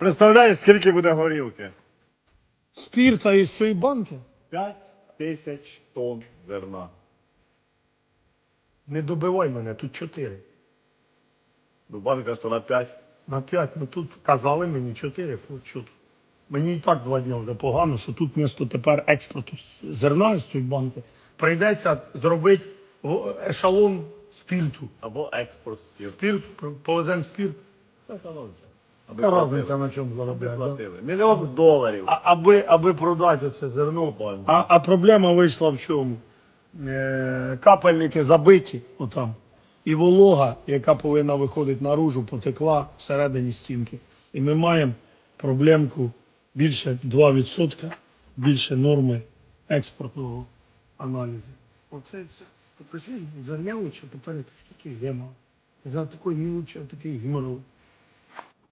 Представляєш, скільки буде горілки? Спірта із цієї банки? 5 тисяч тонн зерна. Не добивай мене, тут 4. Ну, банка що на 5. На 5, ну тут казали мені 4, от. Мені і так два дні вже погано, що тут місто тепер експорту зерна з цієї банки прийдеться зробити ешалон спірту. Або експорт стіл. Спірт, повеземо спірт. Аби платили. разниця на чому Аби заробляти? платили. Мільйон доларів. А, аби, аби продати це зерно. Банк. А, а проблема вийшла в чому? Е, капельники забиті отам. І волога, яка повинна виходити наружу, потекла всередині стінки. І ми маємо проблемку більше 2%, більше норми експортного аналізу. Оце все. Покажи, зайняли, що тепер скільки гема. За такої мілочі, такий геморрой.